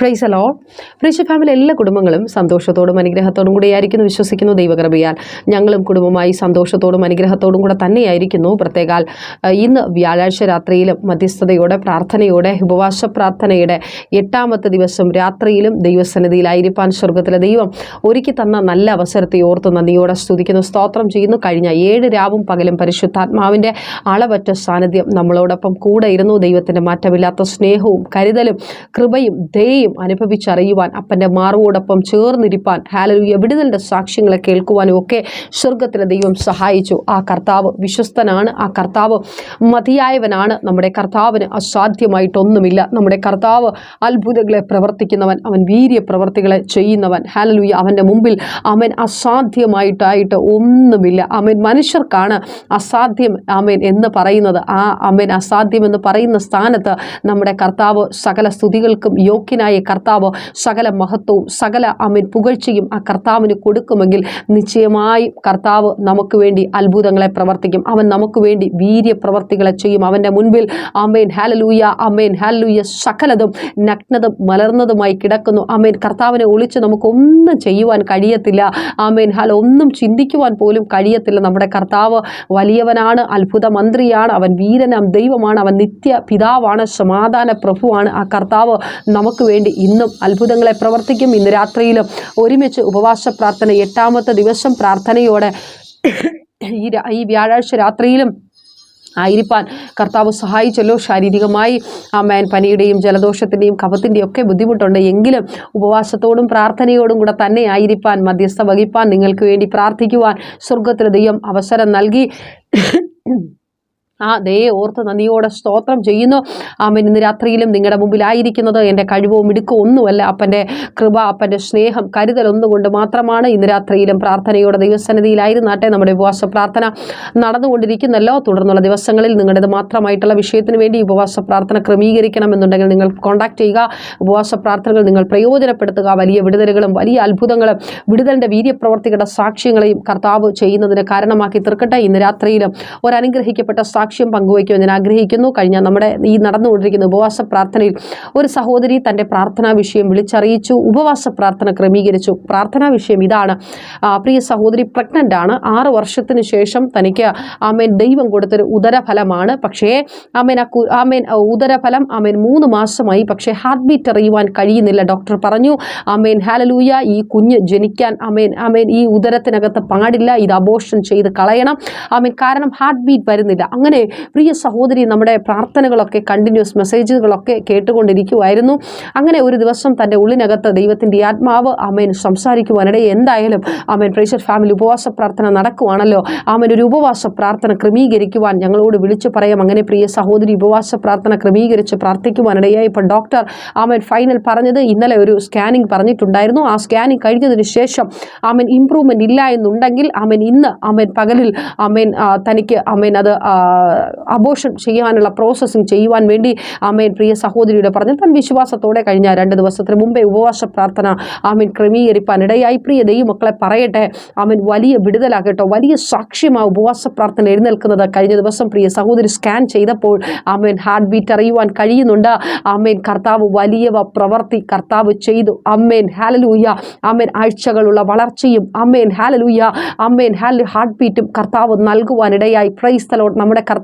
Price hello പ്രീശ family എല്ലാ കുടുംബങ്ങളും സന്തോഷത്തോടും അനുഗ്രഹത്തോടും കൂടെ ആയിരിക്കുന്നു വിശ്വസിക്കുന്നു ദൈവകൃപയാൽ. ഞങ്ങളും കുടുംബമായി സന്തോഷത്തോടും അനുഗ്രഹത്തോടും കൂടെ തന്നെയായിരിക്കുന്നു. പ്രത്യേകാൽ ഇന്ന് വ്യാഴാഴ്ച രാത്രിയിലും മധ്യസ്ഥതയോടെ പ്രാർത്ഥനയോടെ ഉപവാസ പ്രാർത്ഥനയുടെ എട്ടാമത്തെ ദിവസം രാത്രിയിലും ദൈവസന്നിധിയിലായിരിക്കാൻ സ്വർഗത്തിലെ ദൈവം ഒരുക്കി തന്ന നല്ല അവസരത്തെ ഓർത്ത് നന്ദിയോടെ സ്തുതിക്കുന്നു. സ്തോത്രം ചെയ്യുന്നു. കഴിഞ്ഞ ഏഴ് രാവും പകലും പരിശുദ്ധാത്മാവിന്റെ അളവറ്റ സാന്നിധ്യം നമ്മളോടൊപ്പം കൂടെ ഇരുന്നു. ദൈവത്തിന്റെ മാറ്റമില്ലാത്ത സ്നേഹവും കരുതലും കൃപയും ദയയും അനുഭവിച്ചറിയുവാൻ അപ്പന്റെ മാറുവോടൊപ്പം ചേർന്നിരിപ്പാൻ ഹാലലു എവിടുന്നതിന്റെ സാക്ഷ്യങ്ങളെ കേൾക്കുവാനും ഒക്കെ സ്വർഗത്തിലെ ദൈവം സഹായിച്ചു. ആ കർത്താവ് വിശ്വസ്തനാണ്. ആ കർത്താവ് മതിയായവനാണ്. നമ്മുടെ കർത്താവിന് അസാധ്യമായിട്ടൊന്നുമില്ല. നമ്മുടെ കർത്താവ് അത്ഭുതങ്ങളെ പ്രവർത്തിക്കുന്നവൻ അവൻ വീര്യ പ്രവർത്തികളെ ചെയ്യുന്നവൻ. ഹാലലു അവന്റെ മുമ്പിൽ അവൻ അസാധ്യമായിട്ടായിട്ട് ഒന്നുമില്ല. അവൻ മനുഷ്യർക്കാണ് അസാധ്യം ആമേൻ എന്ന് പറയുന്നത്. ആ അമേൻ അസാധ്യം എന്ന് പറയുന്ന സ്ഥാനത്ത് നമ്മുടെ കർത്താവ് സകല സ്തുതികൾക്കും യോഗ്യനായ കർത്താവ് സകല മഹത്വവും സകല അമിൻ പുകഴ്ചയും ആ കർത്താവിന് കൊടുക്കുമെങ്കിൽ നിശ്ചയമായി കർത്താവ് നമുക്ക് വേണ്ടി അത്ഭുതങ്ങളെ പ്രവർത്തിക്കും. അവൻ നമുക്ക് വേണ്ടി വീര്യ പ്രവർത്തികളെ ചെയ്യും. അവന്റെ മുൻപിൽ അമേൻ ഹാലലൂയ അമേൻ ഹാലലൂയ സകലതും നഗ്നതും മലർന്നതുമായി കിടക്കുന്നു. അമേൻ കർത്താവിനെ ഒളിച്ച് നമുക്കൊന്നും ചെയ്യുവാൻ കഴിയത്തില്ല. ആമേൻ ഹാല ഒന്നും ചിന്തിക്കുവാൻ പോലും കഴിയത്തില്ല. നമ്മുടെ കർത്താവ് വലിയവനാണ് അത്ഭുത മന്ത്രിയാണ് അവൻ വീരനാം ദൈവമാണ് അവൻ നിത്യ പിതാവാണ് സമാധാന പ്രഭുവാണ് ആ കർത്താവ് നമുക്ക് വേണ്ടി ഇന്നും അത്ഭുതങ്ങളെ പ്രവർത്തിക്കും. ഇന്ന് രാത്രിയിലും ഒരുമിച്ച് ഉപവാസ പ്രാർത്ഥന എട്ടാമത്തെ ദിവസം പ്രാർത്ഥനയോടെ ഈ ഈ വ്യാഴാഴ്ച രാത്രിയിലും ആയിരിക്കാൻ കർത്താവ് സഹായിച്ചല്ലോ. ശാരീരികമായി ആമേൻ. പനിയുടെയും ജലദോഷത്തിന്റെയും കഫത്തിന്റെയും ഒക്കെ ബുദ്ധിമുട്ടുണ്ട്. എങ്കിലും ഉപവാസത്തോടും പ്രാർത്ഥനയോടും കൂടെ തന്നെ ആയിരിക്കാൻ മധ്യസ്ഥ വഹിപ്പാൻ നിങ്ങൾക്ക് വേണ്ടി പ്രാർത്ഥിക്കുവാൻ സ്വർഗത്തിൽ ദൈവം അവസരം നൽകി. ആ ദയെ ഓർത്ത് നന്ദിയോടെ സ്തോത്രം ചെയ്യുന്നു. ആമൻ. ഇന്ന് രാത്രിയിലും നിങ്ങളുടെ മുമ്പിലായിരിക്കുന്നത് എന്റെ കഴിവോ മിടുക്കോ ഒന്നുമല്ല. അപ്പന്റെ കൃപ അപ്പന്റെ സ്നേഹം കരുതൽ ഒന്നുകൊണ്ട് മാത്രമാണ് ഇന്ന് രാത്രിയിലും പ്രാർത്ഥനയോടെ ദൈവസന്നിധിയിലായിരുന്നാട്ടെ നമ്മുടെ ഉപവാസ പ്രാർത്ഥന നടന്നുകൊണ്ടിരിക്കുന്നല്ലോ. തുടർന്നുള്ള ദിവസങ്ങളിൽ നിങ്ങളുടേത് മാത്രമായിട്ടുള്ള വിഷയത്തിന് വേണ്ടി ഉപവാസ പ്രാർത്ഥന ക്രമീകരിക്കണമെന്നുണ്ടെങ്കിൽ നിങ്ങൾ കോൺടാക്ട് ചെയ്യുക. ഉപവാസ പ്രാർത്ഥനകൾ നിങ്ങൾ പ്രയോജനപ്പെടുത്തുക. വലിയ വിടുതലുകളും വലിയ അത്ഭുതങ്ങളും വിടുതലിന്റെ വീര്യപ്രവർത്തികളുടെ സാക്ഷ്യങ്ങളെയും കർത്താവ് ചെയ്യുന്നതിന് കാരണമാക്കി തീർക്കട്ടെ. ഇന്ന് രാത്രിയിലും ഒരു പങ്കുവയ്ക്കുവാൻ ഞാൻ ആഗ്രഹിക്കുന്നു. കഴിഞ്ഞ നമ്മുടെ ഈ നടന്നുകൊണ്ടിരിക്കുന്ന ഉപവാസ പ്രാർത്ഥനയിൽ ഒരു സഹോദരി തന്റെ പ്രാർത്ഥനാ വിഷയം വിളിച്ചറിയിച്ചു. ഉപവാസ പ്രാർത്ഥന ക്രമീകരിച്ചു. പ്രാർത്ഥനാ വിഷയം ഇതാണ്. പ്രിയ സഹോദരി പ്രഗ്നന്റ് ആണ്. ആറ് വർഷത്തിന് ശേഷം തനിക്ക് ആമേൻ ദൈവം കൊടുത്തൊരു ഉദരഫലമാണ്. പക്ഷേ ആമേൻ ആ ആമേൻ ഉദരഫലം ആമേൻ മൂന്ന് മാസമായി. പക്ഷേ ഹാർട്ട് ബീറ്റ് അറിയുവാൻ കഴിയുന്നില്ല. ഡോക്ടർ പറഞ്ഞു ആമേൻ ഹാലലൂയ ഈ കുഞ്ഞ് ജനിക്കാൻ ആമേൻ ആമേൻ ഈ ഉദരത്തിനകത്ത് പാടില്ല. ഇത് അബോഷൻ ചെയ്ത് കളയണം. ആമേൻ കാരണം ഹാർട്ട് ബീറ്റ് വരുന്നില്ല. അങ്ങനെ പ്രിയ സഹോദരി നമ്മുടെ പ്രാർത്ഥനകളൊക്കെ കണ്ടിന്യൂസ് മെസ്സേജുകളൊക്കെ കേട്ടുകൊണ്ടിരിക്കുമായിരുന്നു അങ്ങനെ ഒരു ദിവസം തന്റെ ഉള്ളിനകത്ത് ദൈവത്തിന്റെ ആത്മാവ് ആമേൻ സംസാരിക്കുവാനിടയിൽ എന്തായാലും ആമേൻ പ്രേഷർ ഫാമിലി ഉപവാസ പ്രാർത്ഥന നടക്കുവാണല്ലോ. അമ്മൻ ഒരു ഉപവാസ പ്രാർത്ഥന ക്രമീകരിക്കുവാൻ ഞങ്ങളോട് വിളിച്ചു പറയാം. അങ്ങനെ പ്രിയ സഹോദരി ഉപവാസ പ്രാർത്ഥന ക്രമീകരിച്ച് പ്രാർത്ഥിക്കുവാനിടയായി ഇപ്പം ഡോക്ടർ ആമേൻ ഫൈനൽ പറഞ്ഞത് ഇന്നലെ ഒരു സ്കാനിങ് പറഞ്ഞിട്ടുണ്ടായിരുന്നു. ആ സ്കാനിങ് കഴിഞ്ഞതിന് ശേഷം ആമേൻ ഇമ്പ്രൂവ്മെന്റ് ഇല്ല എന്നുണ്ടെങ്കിൽ ആമേൻ ഇന്ന് ആമേൻ പകലിൽ ആമേൻ തനിക്ക് ആമേൻ അത് അബോഷൻ ചെയ്യാനുള്ള പ്രോസസ്സിങ് ചെയ്യുവാൻ വേണ്ടി ആമേൻ പ്രിയ സഹോദരിയുടെ പറഞ്ഞു താൻ വിശ്വാസത്തോടെ കഴിഞ്ഞ രണ്ട് ദിവസത്തിന് മുമ്പേ ഉപവാസ പ്രാർത്ഥന ആമേൻ ക്രമീകരിപ്പാൻ ഇടയായി. പ്രിയ ദൈവമക്കളെ പറയട്ടെ ആമേൻ വലിയ വിടുതലാകട്ടോ വലിയ സാക്ഷ്യമായ ഉപവാസ പ്രാർത്ഥന എഴുന്നേൽക്കുന്നത് കഴിഞ്ഞ ദിവസം പ്രിയ സഹോദരി സ്കാൻ ചെയ്തപ്പോൾ ആമേൻ ഹാർട്ട് ബീറ്റ് അറിയുവാൻ കഴിയുന്നുണ്ട്. ആമേൻ കർത്താവ് വലിയവ പ്രവർത്തി കർത്താവ് ചെയ്തു. അമ്മേൻ ഹാലലൂയ അമ്മേൻ ആഴ്ചകളുള്ള വളർച്ചയും അമ്മേൻ ഹാലലൂയ അമ്മേൻ ഹാൽ ഹാർട്ട് ബീറ്റും കർത്താവ് നൽകുവാനിടയായി പ്രൈസ്തലോട്ട് നമ്മുടെ കർത്താവ്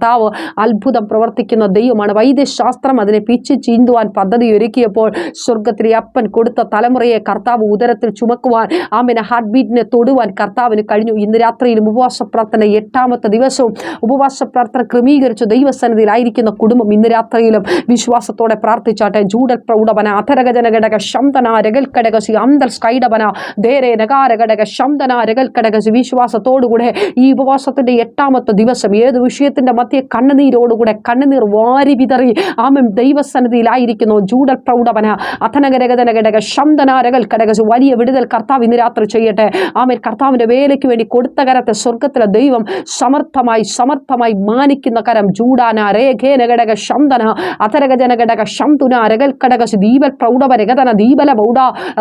അത്ഭുതം പ്രവർത്തിക്കുന്ന ദൈവമാണ്. വൈദ്യശാസ്ത്രം അതിനെ പിച്ച് ചീന്തുവാൻ പദ്ധതി ഒരുക്കിയപ്പോൾ സ്വർഗത്തിലെ അപ്പൻ കൊടുത്ത തലമുറയെ കർത്താവ് ഉദരത്തിൽ ചുമക്കുവാൻ ആമിനെ ഹാർട്ട് ബീറ്റിനെ തൊടുവാൻ കർത്താവിന് കഴിഞ്ഞു. ഇന്ന് രാത്രിയിലും ഉപവാസ പ്രാർത്ഥന എട്ടാമത്തെ ദിവസവും ഉപവാസ പ്രാർത്ഥന ക്രമീകരിച്ച് ദൈവസന്നിധിയിലായിരിക്കുന്ന കുടുംബം ഇന്ന് രാത്രിയിലും വിശ്വാസത്തോടെ പ്രാർത്ഥിച്ചാട്ടെ. ജൂഡൽ പ്രൗഢവന അധരഗജനഘടക ശന്തന രകൽക്കടകസി അന്തൽ സ്കൈഡവന ദേരെ നഗാരഘടക ശന്തന രകൽക്കടകസി വിശ്വാസത്തോടുകൂടെ ഈ ഉപവാസത്തിന്റെ എട്ടാമത്തെ ദിവസം ഏത് വിഷയത്തിന്റെ മധ്യ കണ്ണുനീരോടുകൂടെ കണ്ണുനീർ വാരി വിതറി ആമം ദൈവസന്നിധിയിലായിരിക്കുന്നു. ജൂഡൽ പ്രൗഢവന അഥനഗരഗതനഘടക ശംതനാരകൽ ഘടക വലിയ വിടുതൽ കർത്താവ് ഇന്ന് രാത്രി ചെയ്യട്ടെ. ആമൻ. കർത്താവിന്റെ വേലയ്ക്ക് വേണ്ടി കൊടുത്ത കരത്തെ സ്വർഗത്തിലെ ദൈവം സമർത്ഥമായി സമർത്ഥമായി മാനിക്കുന്ന കരം ജൂഡാന രേഖേന ഘടക ശംതന അഥരഗജനഘടക ശംതുന രകൽ കടകസ് ദീപൽ പ്രൗഢവ രഗതന ദീപല ബൗഡ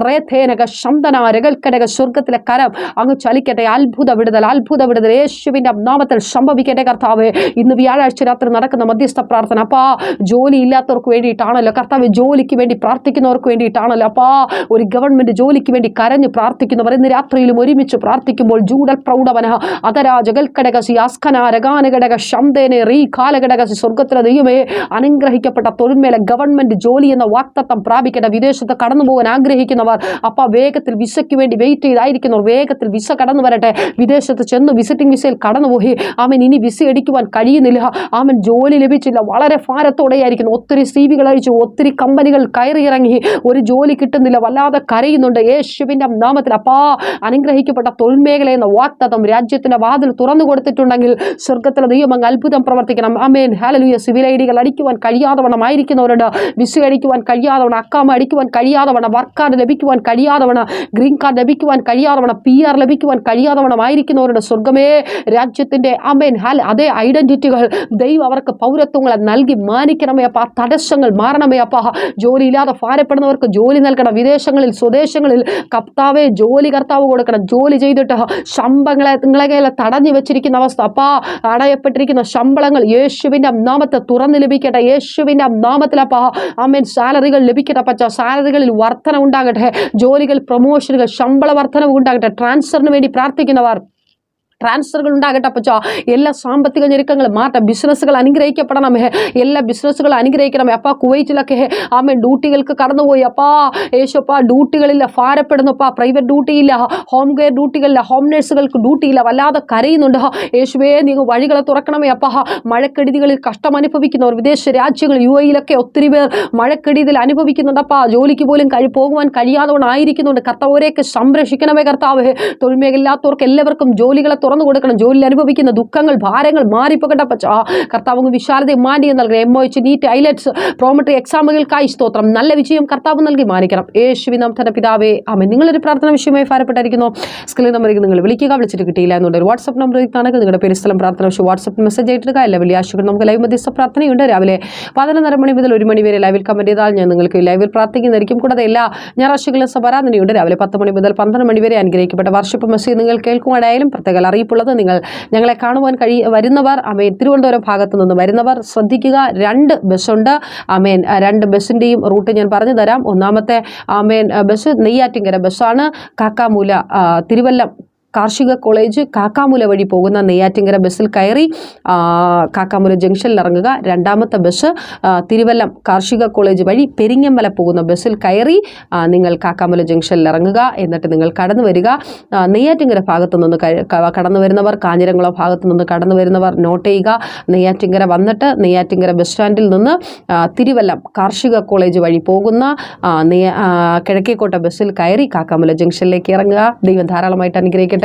റേഥേനക ശന്തന രകൽ കടക സ്വർഗത്തിലെ കരം അങ്ങ് ചലിക്കട്ടെ. അത്ഭുത വിടുതൽ അത്ഭുത വിടുതൽ. യേശുവിന്റെ നാമത്തിൽ സംഭവിക്കട്ടെ കർത്താവേ. ഇന്ന് വ്യാഴാഴ്ച രാത്രി നടക്കുന്ന മധ്യസ്ഥ പ്രാർത്ഥന. അപ്പാ ജോലി ഇല്ലാത്തവർക്ക് വേണ്ടിയിട്ടാണല്ലോ കർത്താവ് ജോലിക്ക് വേണ്ടി പ്രാർത്ഥിക്കുന്നവർക്ക് വേണ്ടിയിട്ടാണല്ലോ. അപ്പാ ഒരു ഗവൺമെന്റ് ജോലിക്ക് വേണ്ടി കരഞ്ഞ് പ്രാർത്ഥിക്കുന്നവർ ഇന്ന് രാത്രിയിലും ഒരുമിച്ച് പ്രാർത്ഥിക്കുമ്പോൾ ജൂഡൽ പ്രൗഢവന അതരാ ജഗൽക്കടകസി അസ്കന രഗാനഘടക ശംദേനെ റീ കാലഘടകസി സ്വർഗത്തിലെ ദൈവമേ അനുഗ്രഹിക്കപ്പെട്ട തൊഴിൽമേലെ ഗവൺമെന്റ് ജോലി എന്ന വാക്തത്വം പ്രാപിക്കേണ്ട വിദേശത്ത് കടന്നു പോകാൻ ആഗ്രഹിക്കുന്നവർ അപ്പ വേഗത്തിൽ വിസയ്ക്ക് വേണ്ടി വെയിറ്റ് ചെയ്തായിരിക്കുന്നവർ വേഗത്തിൽ വിസ കടന്നു വരട്ടെ. വിദേശത്ത് ചെന്ന് വിസിറ്റിംഗ് വിസയിൽ കടന്നുപോയി. അവൻ ഇനി വിസ അടിക്കുവാൻ കഴിയുന്നില്ല അവൻ ജോലി ലഭിച്ചില്ല. വളരെ ഭാരത്തോടെയായിരിക്കുന്നു. ഒത്തിരി സി വികൾ അയച്ചു ഒത്തിരി കമ്പനികൾ കയറി ഇറങ്ങി ഒരു ജോലി കിട്ടുന്നില്ല. വല്ലാതെ കരയുന്നുണ്ട്. യേശുവിന്റെ നാമത്തിൽ അപ്പാ അനുഗ്രഹിക്കപ്പെട്ട തൊഴിൽ മേഖല എന്ന വാക്തത്വം രാജ്യത്തിന്റെ വാതിൽ തുറന്നു കൊടുത്തിട്ടുണ്ടെങ്കിൽ സ്വർഗത്തിലെ ദൈവം അത്ഭുതം പ്രവർത്തിക്കണം. അമേൻ ഹാലലുയ സിവിൽ ഐ ഡികൾ അടിക്കുവാൻ കഴിയാതെ വണ്ണം ആയിരിക്കുന്നവരുണ്ട് വിസ അടിക്കുവാൻ കഴിയാതെ വണ്ണം അക്കാമ അടിക്കുവാൻ കഴിയാതെ വണ്ണം വർക്ക് കാർഡ് ലഭിക്കുവാൻ കഴിയാതെ വണ്ണം ഗ്രീൻ കാർഡ് ലഭിക്കുവാൻ കഴിയാതെ വണ്ണം പി ആർ ലഭിക്കുവാൻ കഴിയാതെ വണ്ണം ആയിരിക്കുന്നവരുടെ സ്വർഗമേ രാജ്യത്തിന്റെ അമേൻ ഹാൽ അതേ ഐഡന്റിറ്റികൾ ദൈവം അവർക്ക് പൗരത്വങ്ങളെ നൽകി മാനിക്കണമേ അപ്പ തടസ്സങ്ങൾ മാറണമേ അപ്പ. ജോലിയില്ലാതെ ഭാരപ്പെടുന്നവർക്ക് ജോലി നൽകണം. വിദേശങ്ങളിൽ സ്വദേശങ്ങളിൽ കർത്താവെ ജോലി കർത്താവ് കൊടുക്കണം. ജോലി ചെയ്തിട്ട് ശമ്പളങ്ങളെ നിങ്ങളെ തടഞ്ഞു വെച്ചിരിക്കുന്ന അവസ്ഥ. അപ്പാ അടയപ്പെട്ടിരിക്കുന്ന ശമ്പളങ്ങൾ യേശുവിന്റെ നാമത്തെ തുറന്നു ലഭിക്കട്ടെ. യേശുവിന്റെ നാമത്തിലപ്പാ അമ്മേൻ സാലറികൾ ലഭിക്കട്ടെ പച്ച സാലറികളിൽ വർധന ഉണ്ടാകട്ടെ ജോലികൾ പ്രൊമോഷനുകൾ ശമ്പള വർധനവ് ഉണ്ടാകട്ടെ ട്രാൻസ്ഫറിന് വേണ്ടി പ്രാർത്ഥിക്കുന്നവർ ട്രാൻസ്ഫറുകൾ ഉണ്ടാകട്ടെ അപ്പച്ചോ. എല്ലാ സാമ്പത്തിക ഞെരുക്കങ്ങളും മാറ്റ ബിസിനസ്സുകൾ അനുഗ്രഹിക്കപ്പെടണമേ. എല്ലാ ബിസിനസ്സുകൾ അനുഗ്രഹിക്കണം അപ്പാ കുവൈറ്റിലൊക്കെ ആമ ഡ്യൂട്ടികൾക്ക് കടന്നുപോയി. അപ്പാ യേശോപ്പാ ഡ്യൂട്ടികളില്ല ഭാരപ്പെടുന്നപ്പാ പ്രൈവറ്റ് ഡ്യൂട്ടിയില്ല ഹോം കെയർ ഡ്യൂട്ടികളില്ല ഹോം നഴ്സുകൾക്ക് ഡ്യൂട്ടിയില്ല. വല്ലാതെ കരയുന്നുണ്ട്. യേശുവേ നിങ്ങൾ വഴികളെ തുറക്കണമേ അപ്പാ. മഴക്കെടുതികളിൽ കഷ്ടം അനുഭവിക്കുന്നവർ വിദേശ രാജ്യങ്ങൾ യു എയിലൊക്കെ ഒത്തിരി പേർ മഴക്കെടുതിയിൽ അനുഭവിക്കുന്നുണ്ട് അപ്പാ. ജോലിക്ക് പോലും കഴി പോകുവാൻ കഴിയാതെ ആയിരിക്കുന്നുണ്ട് കർത്താവരെയൊക്കെ സംരക്ഷിക്കണമേ കർത്താവ്. തൊഴിൽ മേഖലയില്ലാത്തവർക്ക് എല്ലാവർക്കും ജോലികളെ തുറന്നു കൊടുക്കണം. ജോലിയിൽ അനുഭവിക്കുന്ന ദുഃഖങ്ങൾ ഭാരങ്ങൾ മാറിപ്പോകട്ടെ പച്ച കർത്താവ് വിശാലതയും മാന്യം നൽകണം. M O H NEET IELTS Prometric എക്സാമുകൾക്കായി സ്തോത്രം. നല്ല വിജയം കർത്താവ് നൽകി മാനിക്കണം. യേശുവി നാം തന്നെ പിതാവേ അമ്മ നിങ്ങളൊരു പ്രാർത്ഥന വിഷയമായി ഭാരപ്പെട്ടായിരിക്കുന്നു സ്ക്രീൻ നമ്പറിലേക്ക് നിങ്ങൾ വിളിക്കുക. വിളിച്ചിട്ട് കിട്ടിയില്ല എന്നുണ്ട്. വാട്സ്ആപ്പ് നമ്പർ കാണുക നിങ്ങളുടെ പേര് സ്ഥലം പ്രാർത്ഥന വിഷയം വാട്സ്ആപ്പ് മെസ്സേജ് ആയിട്ടിടുക എല്ലാ വെള്ളിയാഴ്ചകൾ നമുക്ക് ലൈവ് മധ്യസ്ഥ പ്രാർത്ഥനയുണ്ട്. രാവിലെ പതിനൊന്നര മണി മുതൽ ഒരു മണി വരെ ലൈവിൽ കമന്റ് ചെയ്താൽ ഞാൻ നിങ്ങൾക്ക് ലൈവിൽ പ്രാർത്ഥിക്കുന്നതായിരിക്കും. കൂടാതെ എല്ലാ ഞായറാഴ്ചകളിലും സഭാരാധനയുണ്ട്. രാവിലെ പത്ത് മണി മുതൽ പന്ത്രണ്ട് മണി വരെ അനുഗ്രഹിക്കപ്പെട്ട വർഷപ്പ് മെസ്സേജ് നിങ്ങൾ കേൾക്കുവാനായാലും പ്രത്യേക അറിയിപ്പുള്ളത് നിങ്ങൾ ഞങ്ങളെ കാണുവാൻ കഴി വരുന്നവർ അമേൻ തിരുവനന്തപുരം ഭാഗത്ത് നിന്ന് വരുന്നവർ ശ്രദ്ധിക്കുക. രണ്ട് ബസ്സുണ്ട്. അമേൻ രണ്ട് ബസ്സിന്റെയും റൂട്ട് ഞാൻ പറഞ്ഞു തരാം. ഒന്നാമത്തെ അമേൻ ബസ് നെയ്യാറ്റിങ്കര ബസ്സാണ്. കാക്കാമൂല തിരുവല്ലം കാർഷിക കോളേജ് കാക്കാമൂല വഴി പോകുന്ന നെയ്യാറ്റിങ്കര ബസ്സിൽ കയറി കാക്കാമുല ജംഗ്ഷനിൽ ഇറങ്ങുക. രണ്ടാമത്തെ ബസ് തിരുവല്ലം കാർഷിക കോളേജ് വഴി പെരിങ്ങമല പോകുന്ന ബസ്സിൽ കയറി നിങ്ങൾ കാക്കാമൂല ജംഗ്ഷനിൽ ഇറങ്ങുക. എന്നിട്ട് നിങ്ങൾ കടന്നു വരിക. നെയ്യാറ്റിങ്കര ഭാഗത്തു നിന്ന് കടന്നു വരുന്നവർ കാഞ്ഞിരംകുളം ഭാഗത്തു നിന്ന് കടന്നു വരുന്നവർ നോട്ട് ചെയ്യുക. നെയ്യാറ്റിങ്കര വന്നിട്ട് നെയ്യാറ്റിങ്കര ബസ് സ്റ്റാൻഡിൽ നിന്ന് തിരുവല്ലം കാർഷിക കോളേജ് വഴി പോകുന്ന കിഴക്കേക്കോട്ട ബസ്സിൽ കയറി കാക്കാമൂല ജംഗ്ഷനിലേക്ക് ഇറങ്ങുക. ദൈവം ധാരാളമായിട്ട് അനുഗ്രഹിക്കട്ടെ.